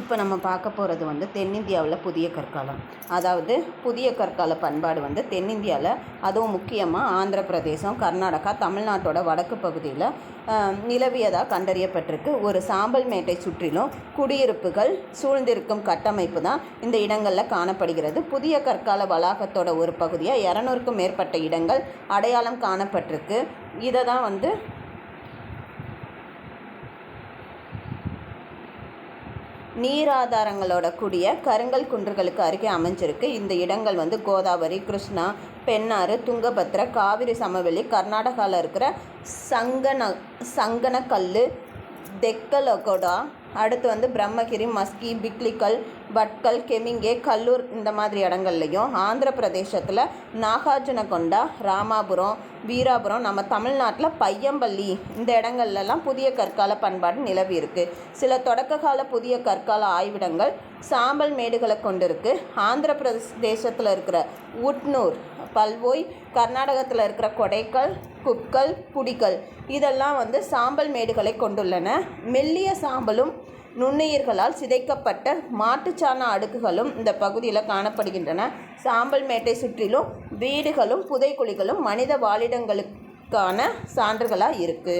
இப்போ நம்ம பார்க்க போகிறது வந்து தென்னிந்தியாவில் புதிய கற்காலம். அதாவது புதிய கற்கால பண்பாடு வந்து தென்னிந்தியாவில் அதுவும் முக்கியமாக ஆந்திர பிரதேசம் கர்நாடகா தமிழ்நாட்டோட வடக்கு பகுதியில் நிலவியதாக கண்டறியப்பட்டிருக்கு. ஒரு சாம்பல் மேட்டை சுற்றிலும் குடியிருப்புகள் சூழ்ந்திருக்கும் கட்டமைப்பு தான் இந்த இடங்களில் காணப்படுகிறது. புதிய கற்கால வளாகத்தோட ஒரு பகுதியாக இரநூறுக்கும் மேற்பட்ட இடங்கள் அடையாளம் காணப்பட்டிருக்கு. இதை தான் வந்து நீராதாரங்களோட கூடிய கருங்கல் குன்றுகளுக்கு அருகே அமைஞ்சிருக்கு. இந்த இடங்கள் வந்து கோதாவரி கிருஷ்ணா பெண்ணாறு துங்கபத்ரா காவிரி சமவெளி கர்நாடகாவில் இருக்கிற சங்கன சங்கனக்கல் தெக்கலகோடா அடுத்து வந்து பிரம்மகிரி மஸ்கி பிக்லிக்கல் பட்கல் கெமிங்கே கல்லூர் இந்த மாதிரி இடங்கள்லையும் ஆந்திர பிரதேசத்தில் நாகார்ஜுனகொண்டா ராமாபுரம் வீராபுரம் நம்ம தமிழ்நாட்டில் பையம்பள்ளி இந்த இடங்கள்லாம் புதிய கற்கால பண்பாடு நிலவி இருக்குது சில தொடக்க கால புதிய கற்கால ஆய்விடங்கள் சாம்பல் மேடுகளை கொண்டிருக்கு. ஆந்திர பிரதேசத்தில் இருக்கிற உட்னூர் பல்வோய் கர்நாடகத்தில் இருக்கிற கொடைக்கல் குப்கல் புடிக்கல் இதெல்லாம் வந்து சாம்பல் மேடுகளை கொண்டுள்ளன. மெல்லிய சாம்பலும் நுண்ணுயிர்களால் சிதைக்கப்பட்ட மாட்டுச்சாண அடுக்குகளும் இந்த பகுதியில் காணப்படுகின்றன. சாம்பல் மேட்டை சுற்றிலும் வீடுகளும் புதைக்குழிகளும் மனித வாழிடங்களுக்கான சான்றுகளாக இருக்குது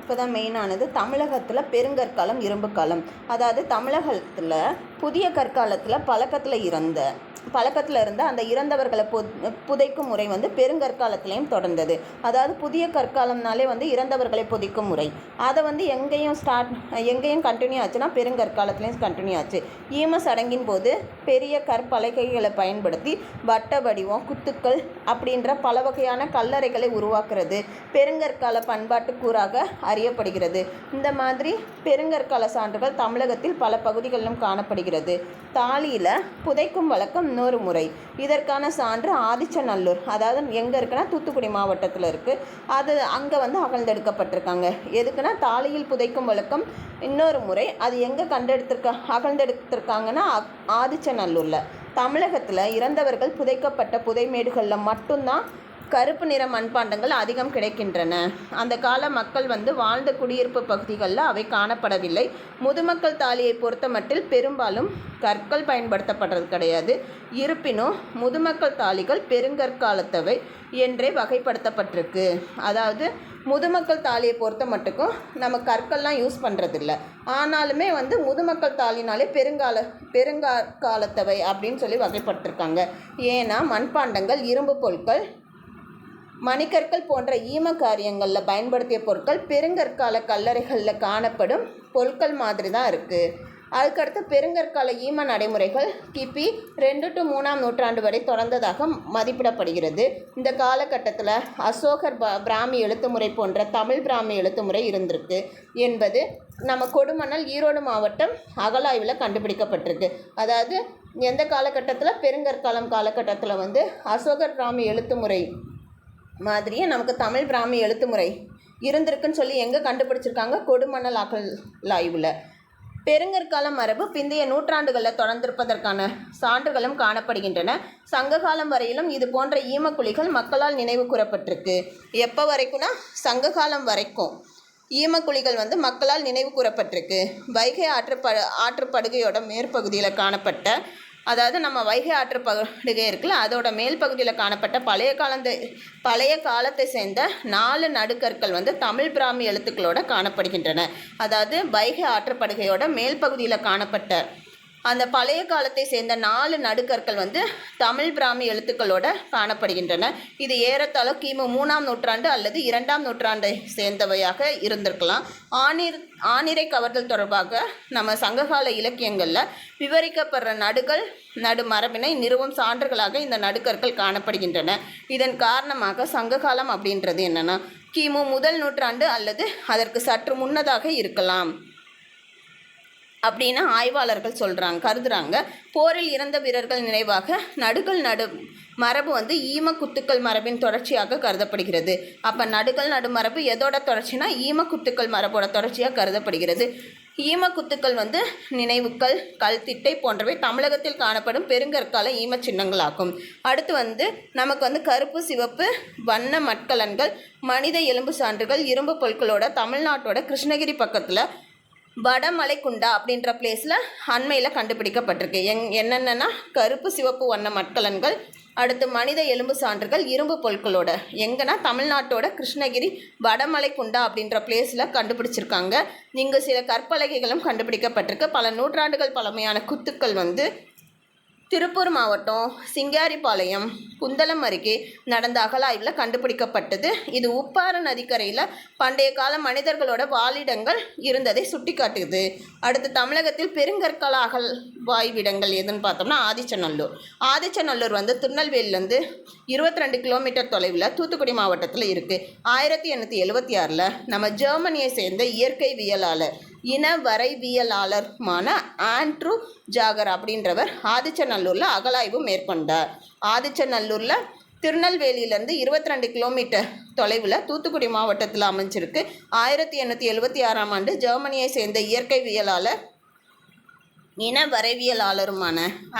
இப்போ தான் மெயினானது தமிழகத்தில் பெருங்கற்காலம் இரும்பு காலம் அதாவது தமிழகத்தில் புதிய கற்காலத்தில் பழக்கத்தில் இருந்த பழக்கத்தில் இருந்த அந்த இறந்தவர்களை பு புதைக்கும் முறை வந்து பெருங்கற்காலத்திலையும் தொடர்ந்தது. அதாவது புதிய கற்காலம்னாலே வந்து இறந்தவர்களை புதைக்கும் முறை. அதை வந்து எங்கேயும் ஸ்டார்ட் எங்கேயும் கண்டினியூ ஆச்சுன்னா பெருங்கற்காலத்துலேயும் கண்டினியூ ஆச்சு. ஈம சடங்கின் போது பெரிய கற்பலகைகளை பயன்படுத்தி வட்ட வடிவம் குத்துக்கள் அப்படின்ற பல வகையான கல்லறைகளை உருவாக்குறது பெருங்கற்கால பண்பாட்டு கூறாக அறியப்படுகிறது. இந்த மாதிரி பெருங்கற்கால சான்றுகள் தமிழகத்தில் பல பகுதிகளிலும் காணப்படுகிறது. தாலியில் புதைக்கும் வழக்கம் இன்னொரு முறை. இதற்கான சான்று ஆதிச்சநல்லூர் அதாவது எங்கே இருக்குன்னா தூத்துக்குடி மாவட்டத்தில் இருக்குது அது அங்கே வந்து அகழ்ந்தெடுக்கப்பட்டிருக்காங்க. எதுக்குன்னா தாலியில் புதைக்கும் வழக்கம் இன்னொரு முறை. அது எங்கே கண்டெடுத்திருக்க அகழ்ந்தெடுத்திருக்காங்கன்னா ஆதிச்சநல்லூரில். தமிழகத்தில் இறந்தவர்கள் புதைக்கப்பட்ட புதைமேடுகளில் மட்டும்தான் கருப்பு நிற மண்பாண்டங்கள் அதிகம் கிடைக்கின்றன. அந்த கால மக்கள் வந்து வாழ்ந்த குடியிருப்பு பகுதிகளில் அவை காணப்படவில்லை. முதுமக்கள் தாலியை பொறுத்தமட்டில் பெரும்பாலும் கற்கள் பயன்படுத்தப்படுறது கிடையாது. இருப்பினும் முதுமக்கள் தாலிகள் பெருங்கற்காலத்தவை என்றே வகைப்படுத்தப்பட்டிருக்கு. அதாவது முதுமக்கள் தாலியை பொறுத்த மட்டுக்கும் நம்ம கற்கள்லாம் யூஸ் பண்ணுறதில்ல ஆனாலுமே வந்து முதுமக்கள் தாலினாலே பெருங்கால பெருங்கா காலத்தவை அப்படின்னு சொல்லி வகைப்பட்டிருக்காங்க. ஏன்னா மண்பாண்டங்கள் இரும்பு பொருட்கள் மணிக்கற்கள் போன்ற ஈம காரியங்களில் பயன்படுத்திய பொருட்கள் பெருங்கற்கால கல்லறைகளில் காணப்படும் பொருட்கள் மாதிரி தான் இருக்குது அதுக்கடுத்து பெருங்கற்கால ஈம நடைமுறைகள் கிபி ரெண்டு டு மூணாம் நூற்றாண்டு வரை தொடர்ந்ததாக மதிப்பிடப்படுகிறது. இந்த காலகட்டத்தில் அசோகர் பிராமி எழுத்துமுறை போன்ற தமிழ் பிராமி எழுத்துமுறை இருந்திருக்கு என்பது நம்ம கொடுமணல் ஈரோடு மாவட்டம் அகலாய்வில் கண்டுபிடிக்கப்பட்டிருக்கு. அதாவது எந்த காலகட்டத்தில்? பெருங்கற்காலம் காலகட்டத்தில் வந்து அசோகர் பிராமி எழுத்துமுறை மாதிரியே நமக்கு தமிழ் பிராமி எழுத்து முறை இருந்திருக்குன்னு சொல்லி எங்கே கண்டுபிடிச்சிருக்காங்க? கொடுமணல் அகலாய்வில் பெருங்கற்கால மரபு பிந்தைய நூற்றாண்டுகளில் தொடர்ந்திருப்பதற்கான சான்றுகளும் காணப்படுகின்றன. சங்ககாலம் வரையிலும் இது போன்ற ஈமக்குழிகள் மக்களால் நினைவு கூறப்பட்டிருக்கு. எப்போ வரைக்கும்னா? சங்ககாலம் வரைக்கும். ஈமக்குழிகள் வந்து மக்களால் நினைவு கூறப்பட்டிருக்கு. வைகை ஆற்று ஆற்றுப்படுகையோட மேற்பகுதியில் காணப்பட்ட அதாவது நம்ம வைகை ஆற்று படுகை இருக்குல்ல அதோட மேல் பகுதியில் காணப்பட்ட பழைய காலத்தை பழைய காலத்தை சேர்ந்த நாலு நடுக்கற்கள் வந்து தமிழ் பிராமி எழுத்துக்களோட காணப்படுகின்றன. அதாவது வைகை ஆற்றுப்படுகையோட மேல் பகுதியில் காணப்பட்ட அந்த பழைய காலத்தை சேர்ந்த நாலு நடுக்கற்கள் வந்து தமிழ் பிராமி எழுத்துக்களோட காணப்படுகின்றன. இது ஏறத்தாழ கிமு மூணாம் நூற்றாண்டு அல்லது இரண்டாம் நூற்றாண்டை சேர்ந்தவையாக இருந்திருக்கலாம். ஆணிர் ஆணிரை கவர்தல் தொடர்பாக நம்ம சங்ககால இலக்கியங்களில் விவரிக்கப்படுற நடுகள் நடு மரபினை நிறுவும் சான்றுகளாக இந்த நடுக்கற்கள் காணப்படுகின்றன. இதன் காரணமாக சங்ககாலம் அப்படின்றது என்னென்னா கிமு முதல் நூற்றாண்டு அல்லது அதற்கு சற்று முன்னதாக இருக்கலாம். அப்படின்னு ஆய்வாளர்கள் சொல்கிறாங்க கருதுகிறாங்க போரில் இறந்த வீரர்கள் நினைவாக நடுகள் நடு மரபு வந்து ஈம குத்துக்கள் மரபின் தொடர்ச்சியாக கருதப்படுகிறது. அப்போ நடுகள் நடு மரபு எதோட தொடர்ச்சினா ஈம குத்துக்கள் மரபோட தொடர்ச்சியாக கருதப்படுகிறது. ஈமக்குத்துக்கள் வந்து நினைவுக்கள் கல்திட்டை போன்றவை தமிழகத்தில் காணப்படும் பெருங்கற்கால ஈமச் சின்னங்களாகும். அடுத்து வந்து நமக்கு வந்து கருப்பு சிவப்பு வண்ண மட்கலன்கள் மனித எலும்பு சான்றுகள் இரும்பு பொருட்களோட தமிழ்நாட்டோட கிருஷ்ணகிரி பக்கத்தில் வடமலைக்குண்டா அப்படின்ற பிளேஸில் அண்மையில் கண்டுபிடிக்கப்பட்டிருக்கு. எங் என்னென்னா கருப்பு சிவப்பு வண்ண மட்கலன்கள் அடுத்து மனித எலும்பு சான்றுகள் இரும்பு பொருட்களோட. எங்கன்னா தமிழ்நாட்டோட கிருஷ்ணகிரி வடமலைக்குண்டா அப்படின்ற பிளேஸில் கண்டுபிடிச்சிருக்காங்க. இங்கு சில கற்பலகைகளும் கண்டுபிடிக்கப்பட்டிருக்கு. பல நூற்றாண்டுகள் பழமையான குத்துக்கள் வந்து திருப்பூர் மாவட்டம் சிங்காரிபாளையம் குந்தலம் அருகே நடந்த அகலாய்வில் கண்டுபிடிக்கப்பட்டது. இது உப்பாறு நதிக்கரையில் பண்டைய கால மனிதர்களோட வாழிடங்கள் இருந்ததை சுட்டிக்காட்டுது. அடுத்து தமிழகத்தில் பெருங்கற்கால அகழ்வாய்விடங்கள் எதுன்னு பார்த்தோம்னா ஆதிச்சநல்லூர். ஆதிச்சநல்லூர் வந்து திருநெல்வேலியிலேருந்து இருபத்தி ரெண்டு கிலோமீட்டர் தொலைவில் தூத்துக்குடி மாவட்டத்தில் இருக்குது ஆயிரத்தி எண்ணூற்றி எழுபத்தி ஆறில் நம்ம ஜெர்மனியை சேர்ந்த இயற்கைவியலாளர் இன வரைவியலாளருமான ஆண்ட்ரூ ஜாகர் அப்படின்றவர் ஆதிச்சநல்லூரில் அகலாய்வு மேற்கொண்டார். ஆதிச்சநல்லூரில் திருநெல்வேலியிலேருந்து இருபத்தி ரெண்டு கிலோமீட்டர் தொலைவில் தூத்துக்குடி மாவட்டத்தில் அமைஞ்சிருக்கு. ஆயிரத்தி எண்ணூற்றி எழுபத்தி ஆறாம் ஆண்டு ஜெர்மனியை சேர்ந்த இயற்கைவியலாளர் இன வரைவியலாளருமான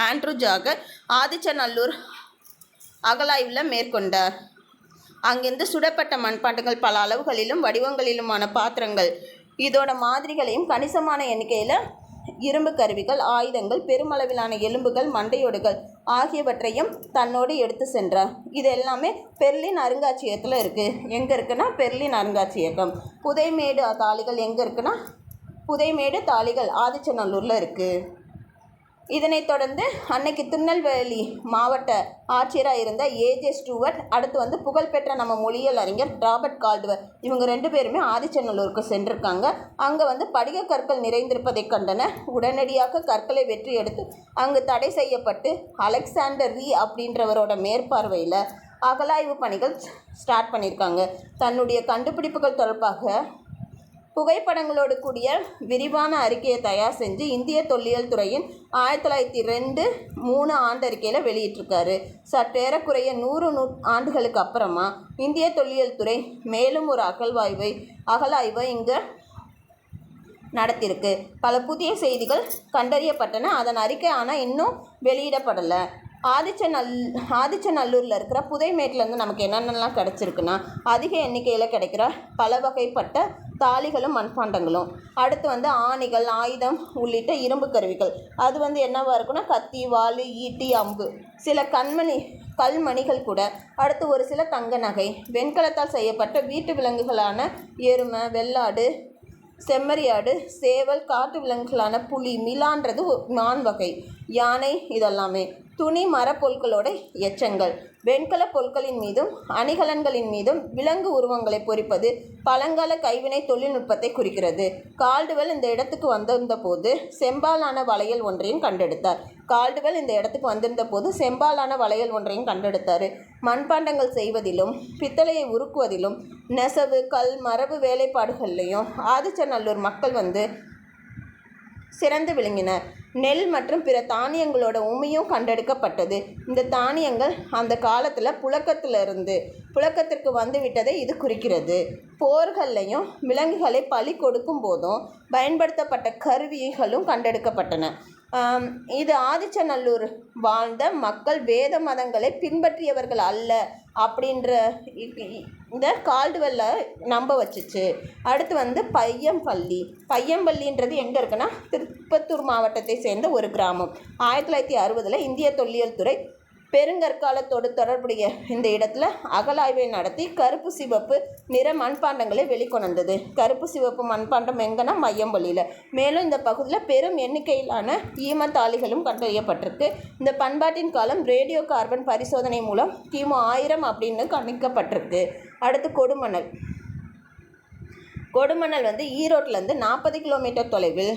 ஆண்ட்ரூ ஜாகர் ஆதிச்சநல்லூர் அகலாய்வில் மேற்கொண்டார். அங்கிருந்து சுடப்பட்ட மண்பாண்டங்கள் பல அளவுகளிலும் வடிவங்களிலுமான பாத்திரங்கள் இதோட மாதிரிகளையும் கணிசமான எண்ணிக்கையில் இரும்பு கருவிகள் ஆயுதங்கள் பெருமளவிலான எலும்புகள் மண்டையோடுகள் ஆகியவற்றையும் தன்னோடு எடுத்து சென்றார். இது எல்லாமே பெர்லின் அருங்காட்சியகத்தில் இருக்குது எங்கே இருக்குன்னா பெர்லின் அருங்காட்சியகம். புதைமேடு தாளிகள் எங்கே இருக்குன்னா புதைமேடு தாளிகள் ஆதிச்சநல்லூரில் இருக்குது இதனைத் தொடர்ந்து அன்னைக்கு திருநெல்வேலி மாவட்ட ஆட்சியராக இருந்த ஏஜே ஸ்டூவர்ட் அடுத்து வந்து புகழ்பெற்ற நம்ம மொழியியல் அறிஞர் ராபர்ட் கால்டுவர். இவங்க ரெண்டு பேருமே ஆதிச்சநல்லூருக்கு சென்றிருக்காங்க. அங்கே வந்து படிக கற்கள் நிறைந்திருப்பதை கண்டன. உடனடியாக கற்களை வெற்றி எடுத்து அங்கு தடை செய்யப்பட்டு அலெக்சாண்டர் ரீ அப்படின்றவரோட மேற்பார்வையில் அகலாய்வு பணிகள் ஸ்டார்ட் பண்ணியிருக்காங்க தன்னுடைய கண்டுபிடிப்புகள் தொடர்பாக புகைப்படங்களோடு கூடிய விரிவான அறிக்கையை தயார் செஞ்சு இந்திய தொல்லியல் துறையின் ஆயிரத்தி தொள்ளாயிரத்தி ரெண்டு மூணு ஆண்டறிக்கையில் வெளியிட்டிருக்காரு. சற்றேறக்குறைய நூறு நூ ஆண்டுகளுக்கு அப்புறமா இந்திய தொல்லியல் துறை மேலும் ஒரு அகழ்வாய்வை அகழாய்வை இங்கே நடத்தியிருக்கு. பல புதிய செய்திகள் கண்டறியப்பட்டன. அதன் அறிக்கை ஆனால் இன்னும் வெளியிடப்படலை. ஆதிச்சநல் ஆதிச்சநல்லூரில் இருக்கிற புதைமேட்டிலேருந்து நமக்கு என்னென்னலாம் கிடச்சிருக்குன்னா அதிக எண்ணிக்கையில் கிடைக்கிற பல வகைப்பட்ட தாலிகளும் மண்பாண்டங்களும். அடுத்து வந்து ஆணிகள் ஆயுதம் உள்ளிட்ட இரும்பு கருவிகள். அது வந்து என்னவாக இருக்குன்னா கத்தி வாள் ஈட்டி அம்பு. சில கண்மணி கல்மணிகள் கூட. அடுத்து ஒரு சில தங்க நகை. வெண்கலத்தால் செய்யப்பட்ட வீட்டு விலங்குகளான எருமை வெள்ளாடு செம்மறியாடு சேவல் காட்டு விலங்குகளான புலி மிலான்றது மான் வகை. யானை இதெல்லாமே. துணி மரப்பொருட்களோட எச்சங்கள். வெண்கல பொருட்களின் மீதும் அணிகலன்களின் மீதும் விலங்கு உருவங்களை பொறிப்பது பழங்கால கைவினை தொழில்நுட்பத்தை குறிக்கிறது. கால்டுவெல் இந்த இடத்துக்கு வந்திருந்த போது செம்பாலான வளையல் ஒன்றையும் கண்டெடுத்தார். கால்டுவெல் இந்த இடத்துக்கு வந்திருந்த போது செம்பாலான வளையல் ஒன்றையும் கண்டெடுத்தார். மண்பாண்டங்கள் செய்வதிலும் பித்தளையை உருக்குவதிலும் நெசவு கல் மரபு வேலைப்பாடுகள்லையும் ஆதிச்சநல்லூர் மக்கள் வந்து சிறந்து விளங்கினர். நெல் மற்றும் பிற தானியங்களோட உமியும் கண்டெடுக்கப்பட்டது. இந்த தானியங்கள் அந்த காலத்தில் புழக்கத்திலிருந்து புழக்கத்திற்கு வந்து விட்டதை இது குறிக்கிறது. போர்கள்லையும் விலங்குகளை பலி கொடுக்கும் போதும் பயன்படுத்தப்பட்ட கருவிகளும் கண்டெடுக்கப்பட்டன. இது ஆதிச்சநல்லூர். வாழ்ந்த மக்கள் வேத மதங்களை பின்பற்றியவர்கள் அல்ல அப்படின்ற இந்த கால்டுவெல்ல நம்ப வச்சுச்சு. அடுத்து வந்து பையம்பள்ளி. பையம்பள்ளின்றது எங்கே இருக்குன்னா திருப்பத்தூர் மாவட்டத்தை சேர்ந்த ஒரு கிராமம். ஆயிரத்தி தொள்ளாயிரத்தி அறுபதில் இந்திய தொல்லியல் துறை பெருங்கற்காலத்தோடு தொடர்புடைய இந்த இடத்துல அகலாய்வை நடத்தி கருப்பு சிவப்பு நிற மண்பாண்டங்களை வெளிக்கொணர்ந்தது. கருப்பு சிவப்பு மண்பாண்டம் எங்கன்னா மையம்பள்ளியில். மேலும் இந்த பகுதியில் பெரும் எண்ணிக்கையிலான ஈமத்தாளிகளும் கண்டறியப்பட்டிருக்கு. இந்த பண்பாட்டின் காலம் ரேடியோ கார்பன் பரிசோதனை மூலம் கிமு ஆயிரம் அப்படின்னு கணிக்கப்பட்டிருக்கு. அடுத்து கொடுமணல். கொடுமணல் வந்து ஈரோட்டிலேருந்து நாற்பது கிலோமீட்டர் தொலைவில்.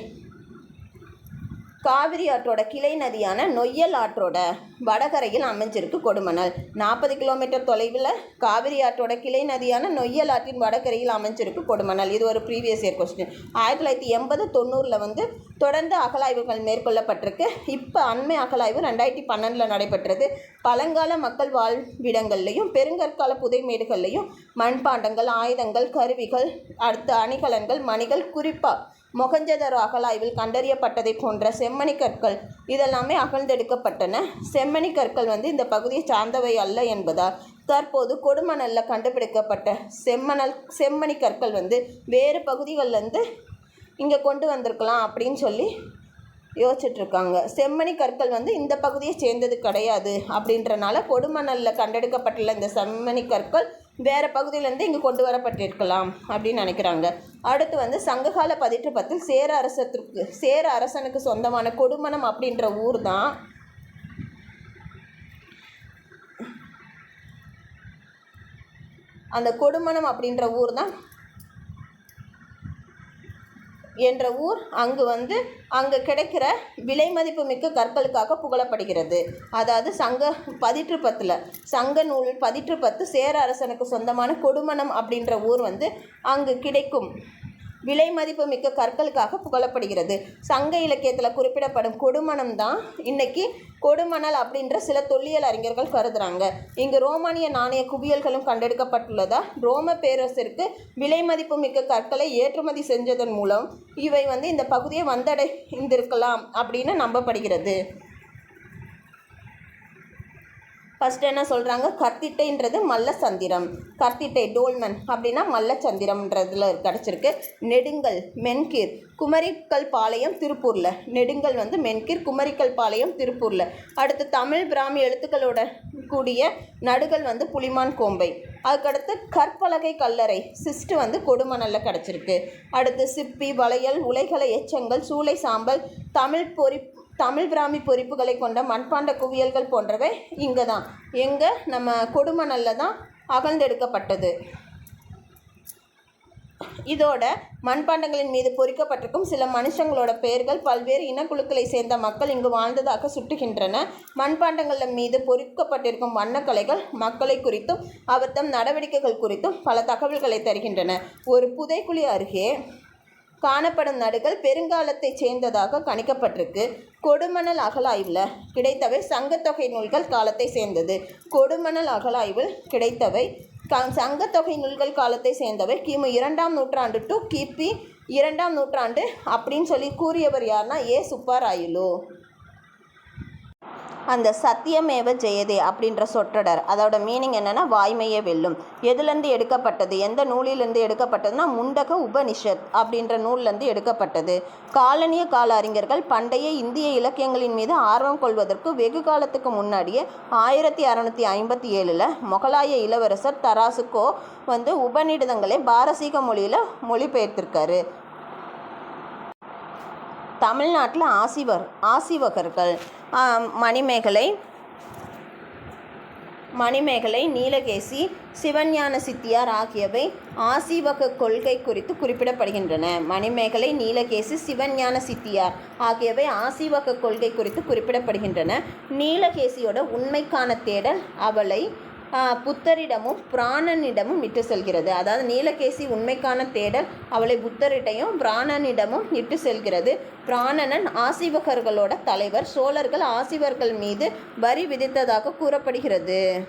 காவிரி ஆற்றோட கிளை நதியான நொய்யல் ஆற்றோட வடகரையில் அமைஞ்சிருக்கு கொடுமணல். நாற்பது கிலோமீட்டர் தொலைவில் காவிரி ஆற்றோட கிளை நதியான நொய்யல் ஆற்றின் வடகரையில் அமைஞ்சிருக்கு கொடுமணல். இது ஒரு ப்ரீவியஸ் இயர் கொஸ்டின் ஆயிரத்தி தொள்ளாயிரத்தி எண்பது தொண்ணூறில் வந்து தொடர்ந்து அகலாய்வுகள் மேற்கொள்ளப்பட்டிருக்கு. இப்போ அண்மை அகலாய்வு ரெண்டாயிரத்தி பன்னெண்டில் நடைபெற்றது. பழங்கால மக்கள் வாழ்விடங்கள்லையும் பெருங்கற்கால புதைமேடுகள்லையும் மண்பாண்டங்கள் ஆயுதங்கள் கருவிகள் அடுத்த அணிகலன்கள் மணிகள் குறிப்பாக மொகஞ்சதரோ அகலாய்வில் கண்டறியப்பட்டதை போன்ற செம்மணி கற்கள் இதெல்லாமே அகழ்ந்தெடுக்கப்பட்டன. செம்மணி கற்கள் வந்து இந்த பகுதியை சார்ந்தவை அல்ல என்பதால் தற்போது கொடுமணலில் கண்டுபிடிக்கப்பட்ட செம்மணல் செம்மணி கற்கள் வந்து வேறு பகுதிகளிலிருந்து இங்கே கொண்டு வந்திருக்கலாம் அப்படின்னு சொல்லி யோசிச்சுட்ருக்காங்க. செம்மணி கற்கள் வந்து இந்த பகுதியை சேர்ந்தது கிடையாது அப்படின்றனால கொடுமணலில் கண்டெடுக்கப்பட்டுள்ள இந்த செம்மணி கற்கள் வேறு பகுதியிலேருந்து இங்கே கொண்டு வரப்பட்டிருக்கலாம் அப்படின்னு நினைக்கிறாங்க. அடுத்து வந்து சங்ககால பதிற்று பத்தில் சேர அரசத்திற்கு சேர அரசனுக்கு சொந்தமான கொடுமணம் அப்படின்ற ஊர் தான் அந்த கொடுமணம் அப்படின்ற ஊர் தான் என்ற ஊர் அங்கு வந்து அங்கே கிடைக்கிற விலை மதிப்பு மிக்க கற்களுக்காக புகழப்படுகிறது. அதாவது சங்க பதிற்று பத்தில் சங்க நூல் பதிற்று பத்து சேர அரசனுக்கு சொந்தமான கொடுமணம் அப்படின்ற ஊர் வந்து அங்கு கிடைக்கும். விலை மதிப்பு மிக்க கற்களுக்காக புகழப்படுகிறது. சங்க இலக்கியத்தில் குறிப்பிடப்படும் கொடுமணம் தான் இன்னைக்கு கொடுமணல் அப்படின்ற சில தொல்லியல் அறிஞர்கள் கருதுறாங்க. இங்கு ரோமானிய நாணய குவியல்களும் கண்டெடுக்கப்பட்டுள்ளதா? ரோம பேரரசிற்கு விலை மதிப்பு மிக்க கற்களை ஏற்றுமதி செஞ்சதன் மூலம் இவை வந்து இந்த பகுதியை வந்தடைந்திருக்கலாம் அப்படின்னு நம்பப்படுகிறது. ஃபஸ்ட்டு என்ன சொல்கிறாங்க கர்த்திட்டைன்றது மல்லச்சந்திரம் கர்த்திட்டை டோல்மன் அப்படின்னா மல்லச்சந்திரம்ன்றதுல கிடச்சிருக்கு. நெடுங்கல் மென்கீர் குமரிக்கல் பாளையம் திருப்பூரில். நெடுங்கல் வந்து மென்கீர் குமரிக்கல் பாளையம் திருப்பூரில். அடுத்து தமிழ் பிராமி எழுத்துக்களோட கூடிய நடுகள் வந்து புலிமான் கோம்பை. அதுக்கடுத்து கற்பலகை கல்லறை சிஸ்ட் வந்து கொடுமணலில் கிடச்சிருக்கு. அடுத்து சிப்பி வளையல் உலைகளை எச்சங்கள் சூளை சாம்பல் தமிழ் பொறி தமிழ் பிராமி பொறிப்புகளை கொண்ட மண்பாண்ட குவியல்கள் போன்றவை இங்கே தான் எங்கே? நம்ம கொடுமணலில் தான் அகழ்ந்தெடுக்கப்பட்டது. இதோட மண்பாண்டங்களின் மீது பொறிக்கப்பட்டிருக்கும் சில மனுஷங்களோட பெயர்கள் பல்வேறு இனக்குழுக்களை சேர்ந்த மக்கள் இங்கு வாழ்ந்ததாக சுட்டுகின்றன. மண்பாண்டங்களின் மீது பொறிக்கப்பட்டிருக்கும் வண்ணக்கலைகள் மக்களை குறித்தும் அவர்தம் நடவடிக்கைகள் குறித்தும் பல தகவல்களை தருகின்றன. ஒரு புதைக்குழி அருகே காணப்படும் நடுகள் பெருங்காலத்தைச் சேர்ந்ததாக கணிக்கப்பட்டிருக்கு. கொடுமணல் அகலாய்வில் கிடைத்தவை சங்கத்தொகை நூல்கள் காலத்தை சேர்ந்தது. கொடுமணல் அகலாய்வில் கிடைத்தவை க சங்கத்தொகை நூல்கள் காலத்தை சேர்ந்தவை. கிமு இரண்டாம் நூற்றாண்டு டு கிபி இரண்டாம் நூற்றாண்டு அப்படின்னு சொல்லி கூறியவர் யாருன்னா ஏ. சுப்பாராயிலு. அந்த சத்தியமேவ ஜெயதே அப்படின்ற சொற்றொடர். அதோட மீனிங் என்னென்னா வாய்மையே வெல்லும். எதுலேருந்து எடுக்கப்பட்டது? எந்த நூலிலேருந்து எடுக்கப்பட்டதுன்னா முண்டக உபனிஷத் அப்படின்ற நூல்லேருந்து எடுக்கப்பட்டது. காலனிய கால அறிஞர்கள் பண்டைய இந்திய இலக்கியங்களின் மீது ஆர்வம் கொள்வதற்கு வெகு காலத்துக்கு முன்னாடியே ஆயிரத்தி அறநூற்றி ஐம்பத்தி ஏழில் மொகலாய இளவரசர் தராசுக்கோ வந்து உபநிடதங்களை பாரசீக மொழியில் மொழிபெயர்த்திருக்காரு. தமிழ்நாட்டில் ஆசிவர் ஆசிவகர்கள். மணிமேகலை மணிமேகலை நீலகேசி சிவஞான சித்தியார் ஆகியவை ஆசீவக கொள்கை குறித்து குறிப்பிடப்படுகின்றன. மணிமேகலை நீலகேசி சிவஞான சித்தியார் ஆகியவை ஆசீவக கொள்கை குறித்து குறிப்பிடப்படுகின்றன. நீலகேசியோட உண்மைக்கான தேடல் அவளை புத்தரிடமும் பிராணனிடமும் இட்டு செல்கிறது. அதாவது நீலகேசி உண்மைக்கான தேடல் அவளை புத்தரிட்டையும் பிராணனிடமும் இட்டு செல்கிறது. பிராணனன் ஆசிவகர்களோட தலைவர் சோழர்கள் ஆசிவர்கள் மீது வரி விதித்ததாக கூறப்படுகிறது.